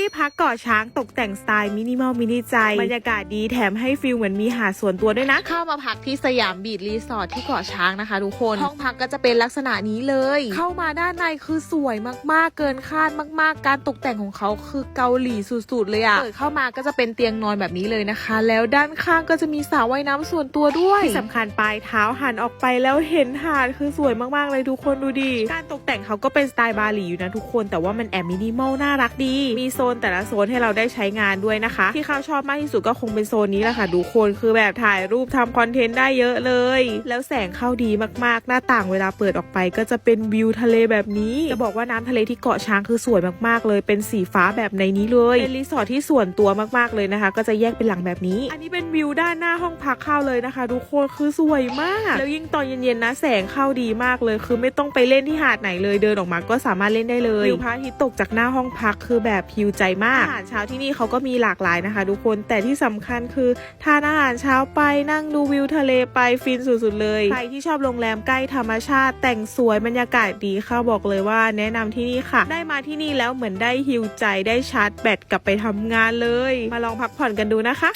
ที่พักเกาะช้างตกแต่งสไตล์มินิมอลมินิใจบรรยากาศดีแถมให้ฟิลเหมือนมีหาดส่วนตัวด้วยนะ เข้ามาพักที่สยามบีดรีสอร์ทที่เกาะช้างนะคะทุกคน ห้องพักก็จะเป็นลักษณะนี้เลย เข้ามาด้านในคือสวยมากๆ เกินคาดมากๆ การตกแต่งของเขาคือเกาหลีสุดๆเลยอะเปิดเข้ามาก็จะเป็นเตียงนอนแบบนี้เลยนะคะ แล้วด้านข้างก็จะมีสระว่ายน้ำส่วนตัวด้วยที่สำคัญปลายเท้าหันออกไปแล้วเห็นหาดคือสวยมากๆเลยทุกคนดูดิการตกแต่งเขาก็เป็นสไตล์บาหลีอยู่นะทุกคน แต่ว่ามันแอบมินิมอลน่ารักดีมีโซนแต่ละโซนให้เราได้ใช้งานด้วยนะคะ ที่เขาชอบมากที่สุดก็คงเป็นโซนนี้แหละค่ะทุกคนคือแบบถ่ายรูปทำคอนเทนต์ได้เยอะเลย แล้วแสงเข้าดีมากๆ หน้าต่างเวลาเปิดออกไป ก็จะเป็นวิวทะเลแบบนี้จะบอกว่าน้ำทะเลที่เกาะช้างคือสวยมากๆ เลยเป็นสีฟ้าแบบในนี้เลยเป็นรีสอร์ทที่ส่วนตัวมากๆเลยนะคะ ก็จะแยกเป็นหลังแบบนี้ อันนี้เป็นวิวด้านหน้าห้องพักเข้าเลยนะคะทุกคนคือสวยมาก แล้วยิ่งตอนเย็นๆนะแสงเข้าดีมากเลย คือไม่ต้องไปเล่นที่หาดไหนเลยเดินออกมาก็สามารถเล่นได้เลยวิวพระอาทิตย์ตกจากหน้าห้องพักคือแบบฮิวใจมากอาหารเช้าที่นี่เขาก็มีหลากหลายนะคะ ทุกคนแต่ที่สำคัญคือทานอาหารเช้าไปนั่งดูวิวทะเลไปฟินสุดๆเลยใครที่ชอบโรงแรมใกล้ธรรมชาติแต่งสวยบรรยากาศดีค่ะบอกเลยว่า แนะนำที่นี่ค่ะ ได้มาที่นี่แล้วเหมือนได้ฮิวใจได้ชาร์จแบตกลับไปทำงานเลย มาลองพักผ่อนกันดูนะคะ